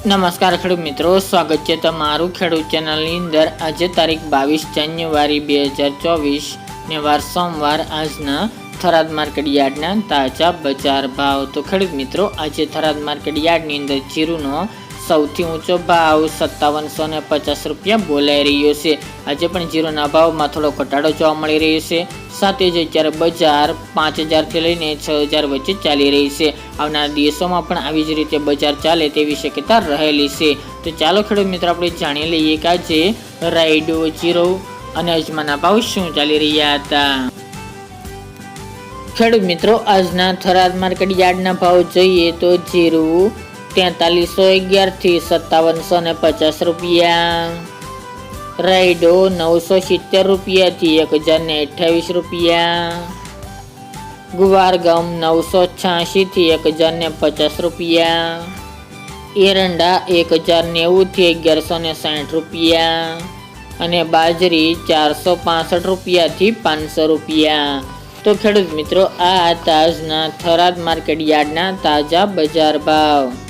નમસ્કાર ખેડૂત મિત્રો, સ્વાગત છે તમારું ખેડૂત ચેનલની અંદર. આજે તારીખ બાવીસ જાન્યુઆરી બે હજાર ચોવીસ ને વાર સોમવાર, આજના થરાદ માર્કેટ યાર્ડના તાજા બજાર ભાવ. તો ખેડૂત મિત્રો, આજે થરાદ માર્કેટ યાર્ડની અંદર જીરુનો સૌથી ઊંચો ભાવ સત્તાવનસો ને પચાસ રૂપિયા બોલાઈ રહ્યો છે. આજે પણ જીરોના ભાવમાં થોડો ઘટાડો જોવા મળી રહ્યો છે. સાથે જ અત્યારે બજાર પાંચ હજારથી લઈને છ હજાર વચ્ચે ચાલી રહી છે. આવનારા દિવસોમાં પણ આવી જ રીતે બજાર ચાલે તેવી શક્યતા રહેલી છે. તો ચાલો ખેડૂત મિત્રો, આપણે જાણી લઈએ કે આજે રાઈડો જીરો અને અજમાના ભાવ શું ચાલી રહ્યા હતા? ખેડૂત મિત્રો, આજના થરાદ માર્કેટ યાર્ડના ભાવ જોઈએ તો જીરું તેતાલીસો અગિયારથી સત્તાવનસો ને પચાસ રૂપિયા. રાઈડો નવસો સિત્તેર રૂપિયાથી એક હજાર ને અઠ્યાવીસ રૂપિયા. ગુવાર ગમ નવસો છ્યાસીથી એક હજાર ને પચાસ રૂપિયા. એરંડા એક હજાર નેવુંથી અગિયારસો ને સાઠ રૂપિયા. અને બાજરી ચારસો પાસઠ રૂપિયાથી પાંચસો રૂપિયા. તો ખેડૂત મિત્રો, આ હતા આજના થરાદ માર્કેટ યાર્ડના તાજા બજાર ભાવ.